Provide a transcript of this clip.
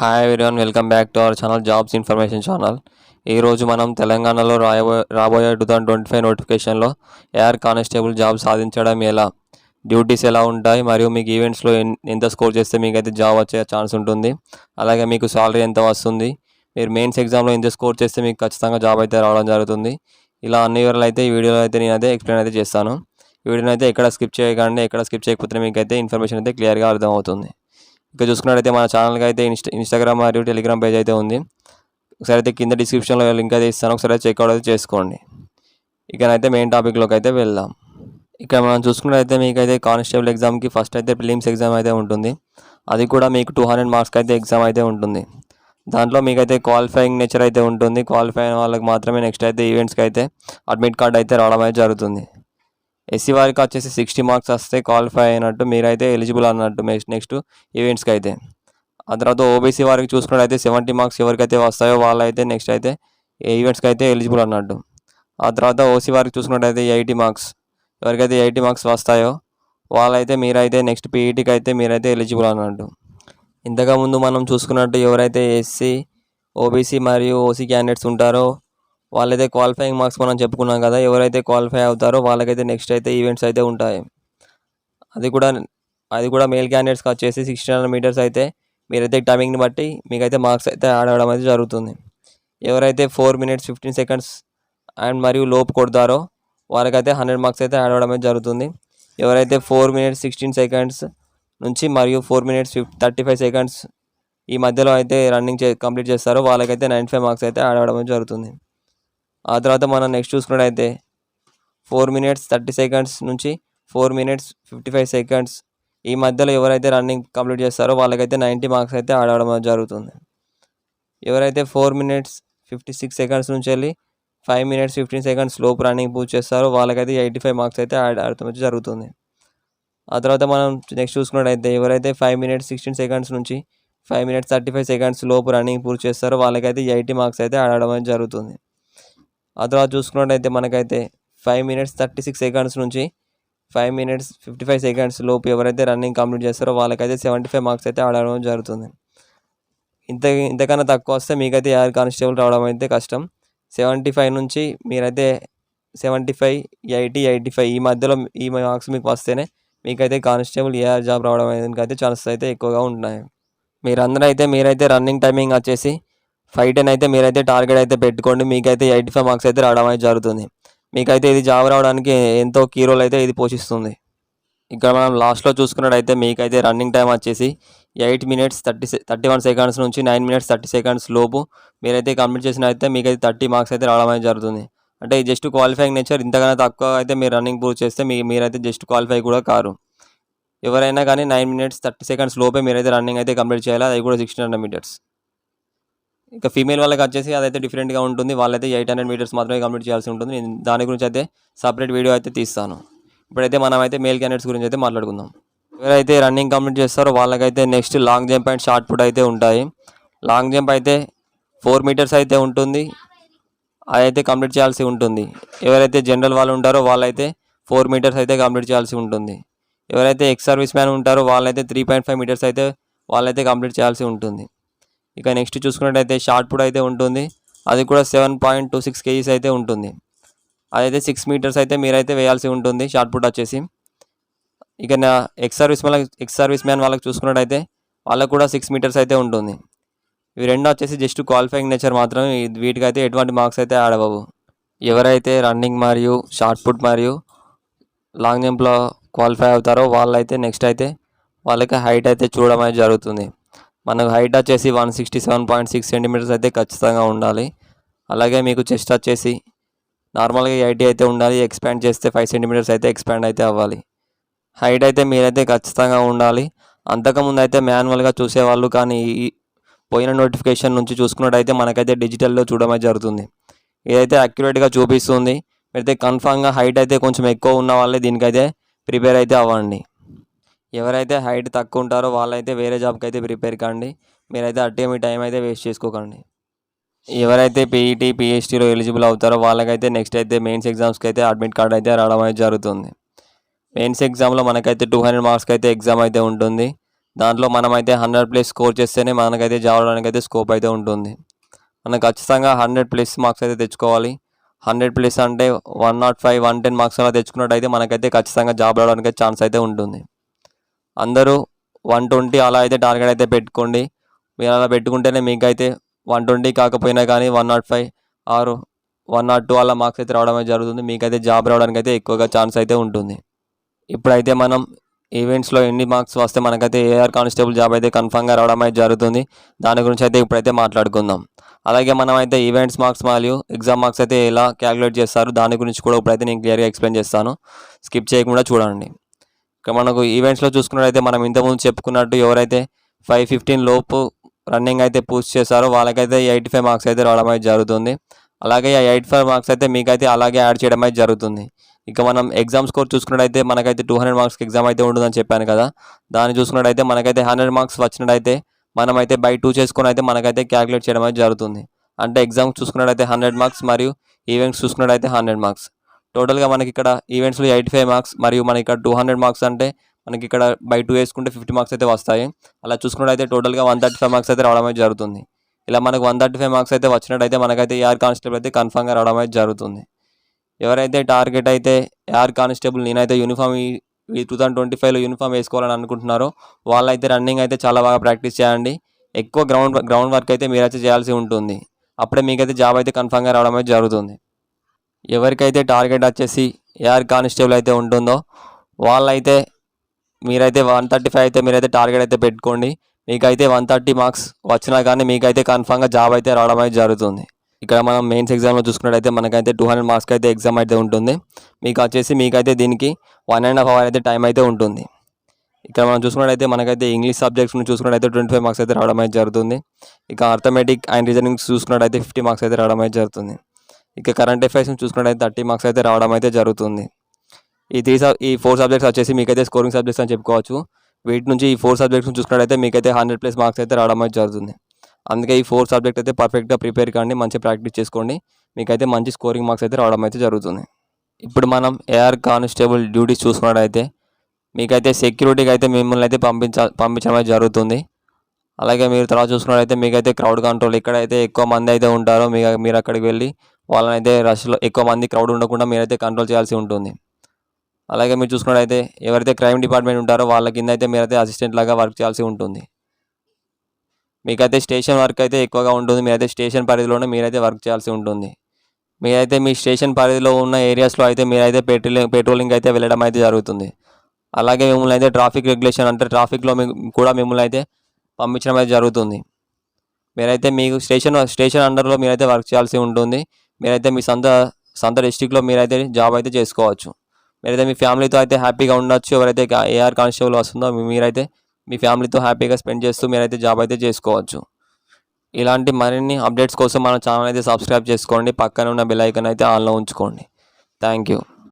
Hi everyone welcome back to our channel jobs information channel ఈరోజు మనం తెలంగాణలో రాయబోయే రాబోయే టూ థౌసండ్ ట్వంటీ ఫైవ్ నోటిఫికేషన్లో ఎయిర్ కానిస్టేబుల్ జాబ్ సాధించడం ఎలా? డ్యూటీస్ ఎలా ఉంటాయి? మరియు మీకు ఈవెంట్స్లో ఎంత స్కోర్ చేస్తే మీకు అయితే జాబ్ వచ్చే ఛాన్స్ ఉంటుంది? అలాగే మీకు సాలరీ ఎంత వస్తుంది? మీరు మెయిన్స్ ఎగ్జామ్లో ఎంత స్కోర్ చేస్తే మీకు ఖచ్చితంగా జాబ్ అయితే రావడం జరుగుతుంది. ఇలా అన్ని వివరాలు అయితే ఈ వీడియోలో అయితే నేను అయితే ఎక్స్ప్లెయిన్ అయితే చేస్తాను. ఈ వీడియోని అయితే ఎక్కడ స్కిప్ చేయకండి ఎక్కడ స్కిప్ చేయకపోతే మీకు అయితే ఇన్ఫర్మేషన్ అయితే క్లియర్గా అర్థమవుతుంది. ఇక చూసుకున్నట్టయితే మన ఛానల్కి అయితే ఇన్స్టా ఇన్స్టాగ్రామ్ మరియు టెలిగ్రామ్ పేజ్ అయితే ఉంది. ఒకసారి అయితే కింద డిస్క్రిప్షన్లో లింక్ అయితే ఇస్తాను. ఒకసారి చెక్అవుట్ అయితే చేసుకోండి. ఇకనైతే మెయిన్ టాపిక్లోకి అయితే వెళ్దాం. ఇక్కడ మనం చూసుకున్నట్టయితే మీకైతే కానిస్టేబుల్ ఎగ్జామ్కి ఫస్ట్ అయితే ప్రిలిమ్స్ ఎగ్జామ్ అయితే ఉంటుంది. అది కూడా మీకు టూ హండ్రెడ్ మార్క్స్కి అయితే ఎగ్జామ్ అయితే ఉంటుంది. దాంట్లో మీకైతే క్వాలిఫైయింగ్ నేచర్ అయితే ఉంటుంది. క్వాలిఫై అయిన వాళ్ళకి మాత్రమే నెక్స్ట్ అయితే ఈవెంట్స్కి అయితే అడ్మిట్ కార్డ్ అయితే రావడం అయితే జరుగుతుంది. ఎస్సీ వారికి వచ్చేసి సిక్స్టీ మార్క్స్ వస్తే క్వాలిఫై అయినట్టు మీరైతే ఎలిజిబుల్ అన్నట్టు నెక్స్ట్ ఈవెంట్స్కి అయితే. ఆ తర్వాత ఓబీసీ వారికి చూసుకున్నట్టయితే సెవెంటీ మార్క్స్ ఎవరికైతే వస్తాయో వాళ్ళైతే నెక్స్ట్ అయితే ఈవెంట్స్కి అయితే ఎలిజిబుల్ అన్నట్టు. ఆ తర్వాత ఓసీ వారికి చూసుకున్నట్టయితే ఎయిటీ మార్క్స్. ఎవరికైతే ఎయిటీ మార్క్స్ వస్తాయో వాళ్ళైతే మీరైతే నెక్స్ట్ పీఈటీకి అయితే మీరైతే ఎలిజిబుల్ అన్నట్టు. ఇంతకుముందు మనం చూసుకున్నట్టు ఎవరైతే ఎస్సీ ఓబీసీ మరియు ఓసీ క్యాండిడేట్స్ ఉంటారో వాళ్ళైతే క్వాలిఫైయింగ్ మార్క్స్ మనం చెప్పుకున్నాం కదా ఎవరైతే క్వాలిఫై అవుతారో వాళ్ళకైతే నెక్స్ట్ అయితే ఈవెంట్స్ అయితే ఉంటాయి. అది కూడా అది కూడా మేల్ క్యాండిడేట్స్కి వచ్చేసి సిక్స్టీన్ హండ్రెడ్ మీటర్స్ అయితే మీరైతే టైమింగ్ని బట్టి మీకైతే మార్క్స్ అయితే ఆడవడం అయితే జరుగుతుంది. ఎవరైతే four minutes fifteen seconds and మరియు లోపు కొడతారో వాళ్ళకైతే హండ్రెడ్ మార్క్స్ అయితే ఆడవడం అయితే జరుగుతుంది. ఎవరైతే ఫోర్ మినిట్స్ సిక్స్టీన్ సెకండ్స్ నుంచి మరియు four minutes fif thirty five seconds ఈ మధ్యలో అయితే రన్నింగ్ చే కంప్లీట్ చేస్తారో వాళ్ళకైతే నైంటీ ఫైవ్ మార్క్స్ అయితే ఆడవడం జరుగుతుంది. ఆ తర్వాత మనం నెక్స్ట్ చూసుకున్నట్టయితే ఫోర్ మినిట్స్ థర్టీ సెకండ్స్ నుంచి four minutes fifty five seconds ఈ మధ్యలో ఎవరైతే రన్నింగ్ కంప్లీట్ చేస్తారో వాళ్ళకైతే నైంటీ మార్క్స్ అయితే ఆడడం జరుగుతుంది. ఎవరైతే four minutes fifty six seconds నుంచి వెళ్ళి ఫైవ్ మినిట్స్ ఫిఫ్టీన్ సెకండ్స్ లోపు రన్నింగ్ పూర్తి చేస్తారో వాళ్ళకైతే ఎయిటీ ఫైవ్ మార్క్స్ అయితే యాడ్ ఆడటం జరుగుతుంది. ఆ తర్వాత మనం నెక్స్ట్ చూసుకున్నట్టయితే ఎవరైతే ఫైవ్ మినిట్స్ సిక్స్టీన్ సెకండ్స్ నుంచి five minutes thirty five seconds లోపు రన్నింగ్ పూర్తి చేస్తారో వాళ్ళకైతే ఎయిటీ మార్క్స్ అయితే ఆడడం అనేది జరుగుతుంది. ఆ తర్వాత చూసుకున్నట్టయితే మనకైతే five minutes thirty six seconds నుంచి five minutes fifty five seconds లోపు ఎవరైతే రన్నింగ్ కంప్లీట్ చేస్తారో వాళ్ళకైతే సెవెంటీ ఫైవ్ మార్క్స్ అయితే ఆడడం జరుగుతుంది. ఇంత ఇంతకన్నా తక్కువ వస్తే మీకైతే ఎయిర్ కానిస్టేబుల్ రావడం అయితే కష్టం. సెవెంటీ ఫైవ్ నుంచి మీరైతే seventy five eighty eighty five ఈ మధ్యలో ఈ మార్క్స్ మీకు వస్తేనే మీకైతే కానిస్టేబుల్ ఏఆర్ జాబ్ రావడం అనేది అయితే ఛాన్సెస్ అయితే ఎక్కువగా ఉంటున్నాయి. మీరందరూ అయితే మీరైతే రన్నింగ్ టైమింగ్ వచ్చేసి ఫైవ్ టెన్ అయితే మీరైతే టార్గెట్ అయితే పెట్టుకోండి. మీకైతే ఎయిటీ ఫైవ్ మార్క్స్ అయితే రావడం అయితే జరుగుతుంది. మీకైతే ఇది జాబ్ రావడానికి ఎంతో కీ రోల్ అయితే ఇది పోషిస్తుంది. ఇక్కడ మనం లాస్ట్లో చూసుకున్నట్టయితే మీకైతే రన్నింగ్ టైం వచ్చేసి eight minutes thirty thirty one seconds నుంచి నైన్ మినిట్స్ థర్టీ సెకండ్స్ లోపు మీరైతే కంప్లీట్ చేసిన అయితే మీకైతే థర్టీ మార్క్స్ అయితే రావడం అనేది జరుగుతుంది. అంటే జస్ట్ క్వాలిఫైయింగ్ నేచర్ ఇంతకన్నా తక్కువ అయితే మీరు రన్నింగ్ పూర్తి చేస్తే మీ మీరైతే జస్ట్ క్వాలిఫై కూడా కారు. ఎవరైనా కానీ నైన్ మినిట్స్ థర్టీ సెకండ్స్ లోపే మీరైతే రన్నింగ్ అయితే కంప్లీట్ చేయాలి. అది కూడా సిక్స్టీన్ హండ్రెడ్ మీటర్స్. ఇంకా ఫీమేల్ వాళ్ళకి వచ్చేసి అదైతే డిఫరెంట్గా ఉంటుంది. వాళ్ళైతే ఎయిట్ హండ్రెడ్ మీటర్స్ మాత్రమే కంప్లీట్ చేయాల్సి ఉంటుంది. నేను దాని గురించి అయితే సపరేట్ వీడియో అయితే తీస్తాను. ఇప్పుడైతే మనం అయితే మేల్ క్యాండిడేట్స్ గురించి అయితే మాట్లాడుకుందాం. ఎవరైతే రన్నింగ్ కంప్లీట్ చేస్తారో వాళ్ళకైతే next long jump and shot put అయితే ఉంటాయి. లాంగ్ జంప్ అయితే ఫోర్ మీటర్స్ అయితే ఉంటుంది. అదైతే కంప్లీట్ చేయాల్సి ఉంటుంది. ఎవరైతే జనరల్ వాళ్ళు ఉంటారో వాళ్ళైతే ఫోర్ మీటర్స్ అయితే కంప్లీట్ చేయాల్సి ఉంటుంది. ఎవరైతే ఎక్స్ సర్వీస్ మ్యాన్ ఉంటారో వాళ్ళైతే త్రీ పాయింట్ ఫైవ్ మీటర్స్ అయితే వాళ్ళైతే కంప్లీట్ చేయాల్సి ఉంటుంది. ఇక నెక్స్ట్ చూసుకున్నట్టయితే షార్ట్ పుట్ అయితే ఉంటుంది. అది కూడా seven point two six kgs అయితే ఉంటుంది. అదైతే సిక్స్ మీటర్స్ అయితే మీరైతే వేయాల్సి ఉంటుంది షార్ట్ పుట్ వచ్చేసి. ఇక నా ex service man ex service man వాళ్ళకి చూసుకున్నట్టయితే వాళ్ళకు కూడా సిక్స్ మీటర్స్ అయితే ఉంటుంది. ఇవి రెండు వచ్చేసి జస్ట్ క్వాలిఫైయింగ్ నేచర్ మాత్రమే. వీటికి అయితే ఎటువంటి మార్క్స్ అయితే ఆడవవు ఎవరైతే రన్నింగ్ మరియు షార్ట్ పుట్ మరియు లాంగ్ జంప్లో క్వాలిఫై అవుతారో వాళ్ళైతే నెక్స్ట్ అయితే వాళ్ళకి హైట్ అయితే చూడడం అనేది జరుగుతుంది. మనకు హైట్ వచ్చేసి one sixty seven point six centimetres అయితే ఖచ్చితంగా ఉండాలి. అలాగే మీకు చెస్ట్ వచ్చేసి నార్మల్గా ఎయిటీ అయితే ఉండాలి. ఎక్స్పాండ్ చేస్తే ఫైవ్ సెంటీమీటర్స్ అయితే ఎక్స్పాండ్ అయితే అవ్వాలి. హైట్ అయితే మీరైతే ఖచ్చితంగా ఉండాలి. అంతకుముందు అయితే మాన్యువల్గా చూసేవాళ్ళు కానీ ఈ పోయిన నోటిఫికేషన్ నుంచి చూసుకున్నట్టయితే మనకైతే డిజిటల్లో చూడడమే జరుగుతుంది. ఇదైతే అక్యురేట్గా చూపిస్తుంది. అయితే కన్ఫామ్గా హైట్ అయితే కొంచెం ఎక్కువ ఉన్న వాళ్ళే దీనికైతే ప్రిపేర్ అయితే అవ్వండి. ఎవరైతే హైట్ తక్కువ ఉంటారో వాళ్ళైతే వేరే జాబ్కి అయితే ప్రిపేర్ కండి. మీరైతే అట్టే మీ టైం అయితే వేస్ట్ చేసుకోకండి. ఎవరైతే పీఈటీ పిహెచ్టీలో ఎలిజిబుల్ అవుతారో వాళ్ళకైతే నెక్స్ట్ అయితే మెయిన్స్ ఎగ్జామ్స్కి అయితే అడ్మిట్ కార్డ్ అయితే రావడం అయితే జరుగుతుంది. మెయిన్స్ ఎగ్జామ్లో మనకైతే టూ హండ్రెడ్ మార్క్స్కి అయితే ఎగ్జామ్ అయితే ఉంటుంది. దాంట్లో మనమైతే హండ్రెడ్ ప్లస్ స్కోర్ చేస్తేనే మనకైతే జాబ్ రావడానికి అయితే స్కోప్ అయితే ఉంటుంది. మనం ఖచ్చితంగా హండ్రెడ్ ప్లస్ మార్క్స్ అయితే తెచ్చుకోవాలి. హండ్రెడ్ ప్లస్ అంటే one nought five one ten marks అలా తెచ్చుకున్నట్టయితే మనకైతే ఖచ్చితంగా జాబ్ రావడానికి ఛాన్స్ అయితే ఉంటుంది. అందరూ వన్ ట్వంటీ అలా అయితే టార్గెట్ అయితే పెట్టుకోండి. మీరు అలా పెట్టుకుంటేనే మీకైతే వన్ ట్వంటీ కాకపోయినా కానీ వన్ నాట్ ఫైవ్ ఆరు వన్ నాట్ టూ అలా మార్క్స్ అయితే రావడం జరుగుతుంది. మీకైతే జాబ్ రావడానికి అయితే ఎక్కువగా ఛాన్స్ అయితే ఉంటుంది. ఇప్పుడైతే మనం ఈవెంట్స్లో ఎన్ని మార్క్స్ వస్తే మనకైతే ఏఆర్ కానిస్టేబుల్ జాబ్ అయితే కన్ఫామ్గా రావడం అయితే జరుగుతుంది. దాని గురించి అయితే ఇప్పుడైతే మాట్లాడుకుందాం. అలాగే మనం అయితే ఈవెంట్స్ మార్క్స్ మరియు ఎగ్జామ్ మార్క్స్ అయితే ఎలా క్యాలిక్యులేట్ చేస్తారు? దాని గురించి కూడా ఇప్పుడైతే నేను క్లియర్గా ఎక్స్ప్లెయిన్ చేస్తాను. స్కిప్ చేయకుండా చూడండి. మనకు ఈవెంట్స్లో చూసుకున్నట్టయితే మనం ఇంతకుముందు చెప్పుకున్నట్టు ఎవరైతే ఫైవ్ ఫిఫ్టీన్ లోపు రన్నింగ్ అయితే పూర్తి చేశారో వాళ్ళకైతే ఎయిటీ ఫైవ్ మార్క్స్ అయితే రావడం అయితే జరుగుతుంది. అలాగే ఆ ఎయిటీ ఫైవ్ మార్క్స్ అయితే మీకైతే అలాగే యాడ్ చేయడం అయితే జరుగుతుంది. ఇక మనం ఎగ్జామ్ స్కోర్ చూసుకున్నట్టయితే మనకైతే టూ హండ్రెడ్ మార్క్స్కి ఎగ్జామ్ అయితే ఉంటుందని చెప్పాను కదా. దాన్ని చూసుకున్నట్టయితే మనకైతే హండ్రెడ్ మార్క్స్ వచ్చినట్టయితే మనమైతే బై టూ చేసుకుని అయితే మనకైతే క్యాలిక్యులేట్ చేయడం అయితే జరుగుతుంది. అంటే ఎగ్జామ్ చూసుకున్నట్టయితే హండ్రెడ్ మార్క్స్ మరియు ఈవెంట్స్ చూసుకున్నట్టయితే హండ్రెడ్ మార్క్స్ టోటల్గా మనకి ఇక్కడ ఈవెంట్స్లో ఎయిటీ ఫైవ్ మార్క్స్ మరియు మనకి ఇక్కడ టూ హండ్రెడ్ మార్క్స్ అంటే మనకి ఇక్కడ బై టూ వేసుకుంటే ఫిఫ్టీ మార్క్స్ అయితే వస్తాయి. అలా చూసుకున్నట్టయితే టోటల్గా వన్ థర్టీ ఫైవ్ మార్క్స్ అయితే రావడం అయితే జరుగుతుంది. ఇలా మనకు వన్ థర్టీ ఫైవ్ మార్క్స్ అయితే వచ్చినట్టయితే మనకైతే ఏఆర్ కానిస్టేబుల్ అయితే కన్ఫామ్గా రావడం అయితే జరుగుతుంది. ఎవరైతే టార్గెట్ అయితే ఏఆర్ కానిస్టేబుల్ నేనైతే యూనిఫామ్ ఈ టూ థౌసండ్ ట్వంటీ ఫైవ్లో యూనిఫామ్ వేసుకోవాలని అనుకుంటున్నారో వాళ్ళైతే రన్నింగ్ అయితే చాలా బాగా ప్రాక్టీస్ చేయండి. ఎక్కువ గ్రౌండ్ గ్రౌండ్ వర్క్ అయితే మీరైతే చేయాల్సి ఉంటుంది. అప్పుడే మీకైతే జాబ్ అయితే కన్ఫామ్గా రావడం అయితే జరుగుతుంది. ఎవరికైతే టార్గెట్ వచ్చేసి ఏఆర్ కానిస్టేబుల్ అయితే ఉంటుందో వాళ్ళైతే మీరైతే వన్ థర్టీ ఫైవ్ అయితే మీరైతే టార్గెట్ అయితే పెట్టుకోండి. మీకైతే వన్ థర్టీ మార్క్స్ వచ్చినా కానీ మీకైతే కన్ఫామ్గా జాబ్ అయితే రావడం అయితే జరుగుతుంది. ఇక్కడ మనం మెయిన్స్ ఎగ్జామ్లో చూసుకున్నట్టయితే మనకైతే టూ హండ్రెడ్ మార్క్స్కి అయితే ఎగ్జామ్ అయితే ఉంటుంది. మీకు వచ్చేసి మీకైతే దీనికి వన్ అండ్ హాఫ్ అవర్ అయితే టైం అయితే ఉంటుంది. ఇక్కడ మనం చూసుకున్నట్టయితే మనకైతే ఇంగ్లీష్ సబ్జెక్ట్స్ నుంచి చూసుకున్నట్టయితే ట్వంటీ ఫైవ్ మార్క్స్ అయితే రావడం అయితే జరుగుతుంది. ఇక అర్థమెటిక్ అండ్ రీజనింగ్ చూసుకున్నట్టయితే ఫిఫ్టీ మార్క్స్ అయితే రావడం అయితే జరుగుతుంది. ఇక కరెంట్ అఫైర్స్ చూసుకున్నట్టయితే థర్టీ మార్క్స్ అయితే రావడం అయితే జరుగుతుంది. ఈ త్రీ ఈ ఫోర్ సబ్జెక్ట్స్ వచ్చేసి మీకైతే స్కోరింగ్ సబ్జెక్ట్స్ అని చెప్పుకోవచ్చు. వీటి నుంచి ఈ ఫోర్ సబ్జెక్ట్స్ చూసుకున్నట్టయితే మీకైతే హండ్రెడ్ ప్లస్ మార్క్స్ అయితే రావడం అయితే జరుగుతుంది. అందుకే ఈ ఫోర్ సబ్జెక్ట్ అయితే పర్ఫెక్ట్గా ప్రిపేర్ కానీ మంచి ప్రాక్టీస్ చేసుకోండి. మీకైతే మంచి స్కోరింగ్ మార్క్స్ అయితే రావడం అయితే జరుగుతుంది. ఇప్పుడు మనం ఏఆర్ కానిస్టేబుల్ డ్యూటీస్ చూసుకున్నట్టయితే మీకైతే సెక్యూరిటీకి అయితే మిమ్మల్ని అయితే పంపించ పంపించడం అయితే జరుగుతుంది. అలాగే మీరు తర్వాత చూసుకున్నట్టయితే మీకైతే క్రౌడ్ కంట్రోల్ ఎక్కడైతే ఎక్కువ మంది అయితే ఉంటారో. మీ మీరు అక్కడికి వెళ్ళి వాళ్ళనైతే రష్లో ఎక్కువ మంది క్రౌడ్ ఉండకుండా మీరైతే కంట్రోల్ చేయాల్సి ఉంటుంది. అలాగే మీరు చూసుకున్నట్టయితే ఎవరైతే క్రైమ్ డిపార్ట్మెంట్ ఉంటారో వాళ్ళ కింద అయితే మీరైతే అసిస్టెంట్ లాగా వర్క్ చేయాల్సి ఉంటుంది. మీకైతే స్టేషన్ వర్క్ అయితే ఎక్కువగా ఉంటుంది. మీరైతే స్టేషన్ పరిధిలోనే మీరైతే వర్క్ చేయాల్సి ఉంటుంది. మీరైతే మీ స్టేషన్ పరిధిలో ఉన్న ఏరియాస్లో అయితే మీరైతే పెట్రోలింగ్ పెట్రోలింగ్ అయితే వెళ్ళడం అయితే జరుగుతుంది. అలాగే మిమ్మల్ని అయితే ట్రాఫిక్ రెగ్యులేషన్ అంటే ట్రాఫిక్లో కూడా మిమ్మల్ని అయితే పంపించడం అయితే జరుగుతుంది. మీరైతే మీకు స్టేషన్ స్టేషన్ అండర్లో మీరైతే వర్క్ చేయాల్సి ఉంటుంది. మీరైతే మీ సొంత సొంత డిస్టిక్లో మీరైతే జాబ్ అయితే చేసుకోవచ్చు. మీరైతే మీ ఫ్యామిలీతో అయితే హ్యాపీగా ఉండొచ్చు. ఎవరైతే ఏఆర్ కానిస్టేబుల్ వస్తుందో మీరైతే మీ ఫ్యామిలీతో హ్యాపీగా స్పెండ్ చేస్తూ మీరైతే జాబ్ అయితే చేసుకోవచ్చు. ఇలాంటి మరిన్ని అప్డేట్స్ కోసం మన ఛానల్ అయితే సబ్స్క్రైబ్ చేసుకోండి. పక్కన ఉన్న బెల్ ఐకన్ అయితే ఆన్లో ఉంచుకోండి. Thank you